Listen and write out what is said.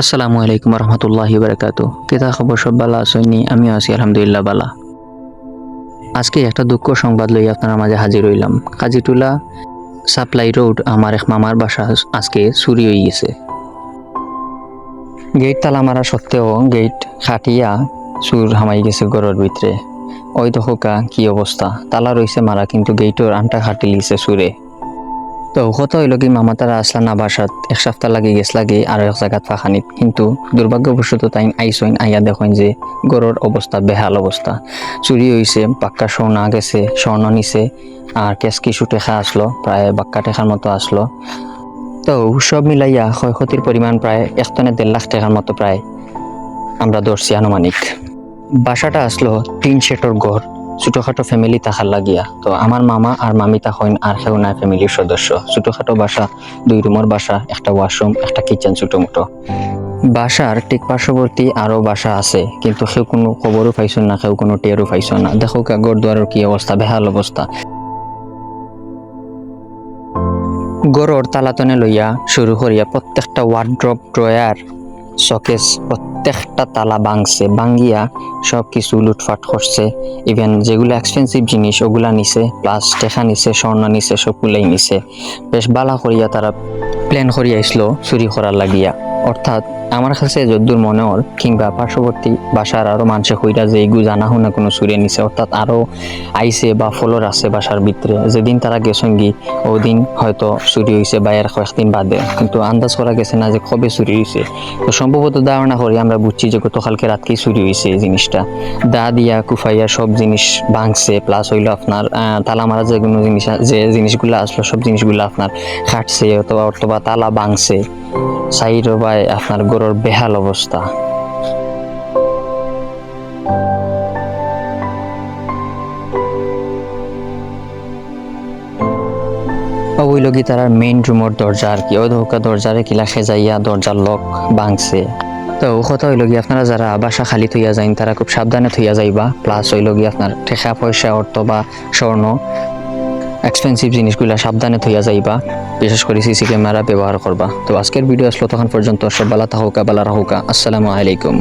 আসসালামু আলাইকুম রহমতুল্লাহি বারাকাতু। কেতা খবর সব বালা? আসেননি আমিও আছি, আলহামদুলিল্লাহ বালা। আজকে একটা দুঃখ সংবাদ লই আপনার মাঝে হাজির হইলাম। কাজিটুলা সাপ্লাই রোড আমার এক মামার বাসা আজকে চুরি হয়ে গেছে। গেট তালা মারা সত্ত্বেও গেট খাটিয়া চুর হামাই গেছে ঘরের ভিতরে। ওই দোকা কি অবস্থা? তালা রইছে মারা, কিন্তু গেটর আনটা খাটি লিছে চুরে। তো কত হইল কি মামা তারা আসলা না বাসাত। এক সপ্তাহ লাগি গেছ লাগে আর এক জায়গাত ফাখানিত কিন্তু দুর্ভাগ্যবশত তাই আইসইন আইয়া দেখেন যে গরুর অবস্থা বেহাল অবস্থা। চুরি হইছে, পাক্কা সোনা গেছে, স্বর্ণ নিছে, আর কেস কিছু আসলো, প্রায় বাক্কা টেকার মতো আসলো। তো সব মিলাইয়া ক্ষয়ক্ষতির পরিমাণ প্রায় এক টনে দেড় লাখ টাকার মতো প্রায় আমরা ধরছি আনুমানিক। বাসাটা আসলো তিন সেটর ঘর। ছোটখাটো ফ্যামিলি তাহার লাগিয়া। তো আমার মামা আর মামি তাহইন আর কেউ নাই ফ্যামিলির সদস্য। ছোটখাটো বাসা, দুই রুমের বাসা, একটা ওয়াশরুম একটা কিচেন ছোট মোটো বাসার ঠিক পার্শ্ববর্তী আরও বাসা আছে, কিন্তু কেউ কোনো খবরও পাইছো না কেউ কোনো টেরও পাইছো না। দেখো কাগর দুয়ারের কি অবস্থা, বেহাল অবস্থা। গরর তালাতনে লইয়া শুরু করিয়া প্রত্যেকটা ওয়ার্ড্রপ ড্রয়ার শকেস প্রত্যেকটা তালা ভাঙছে, ভাঙ্গিয়া সব কিছু লুটফাট করছে। ইভেন যেগুলো এক্সপেন্সিভ জিনিস, ওগুলা নিছে প্লাস টেকা নিছে, স্বর্ণ নিছে সবগুলাই নিছে। বেশ বালা করিয়া তারা প্ল্যান করিয়া আসলো চুরি করার লাগিয়া। অর্থাৎ আমার কাছে যদ্দূর মনে হল কিংবা পার্শ্ববর্তী বাসার আরও মানুষে কইরা যে এইগু জানা শুনা কোনো চুরে নিছে, অর্থাৎ আরও আইছে বা ফলোর আছে বাসার ভিতরে, যেদিন তারা গেছেন গি, ওদিন হয়তো চুরি হয়েছে বা এর কয়েকদিন বাদে। কিন্তু আন্দাজ করা গেছে না যে কবে চুরি হয়েছে তো সম্ভবত ধারণা করি আমরা বুঝছি যে গতকালকে রাতকেই চুরি হয়েছে এই জিনিসটা। দা দিয়া, কুফাইয়া সব জিনিস ভাঙছে প্লাস হইল আপনার তালা মারা যে কোনো জিনিস, যে জিনিসগুলো আসলো সব জিনিসগুলো আপনার খাটছে, অথবা অথবা তালা ভাঙছে। সাইড বা আপনার গরুর বেহাল অবস্থা। ওই লগি তার মেইন রুমের দরজা আর কি। ওই ধোকা দরজারে কিলা খেজাইয়া দরজার লক ভাঙছে। তো কথা হইল গিয়ে আপনারা যারা বাসা খালি থইয়া যাইন, তারা খুব সাবধানে থইয়া যাইবা। প্লাস হইল গিয়ে আপনার টেকা পয়সা, অর্থ বা স্বর্ণ এক্সপেন্সিভ জিনিসগুলো সাবধানে থইয়া যাইবা, বিশেষ করে সিসি ক্যামেরা ব্যবহার করবা। তো আজকের ভিডিও আসলো তখন পর্যন্ত, সব বালা থাকুকা বালা রাহুকা। আসসালামু আলাইকুম।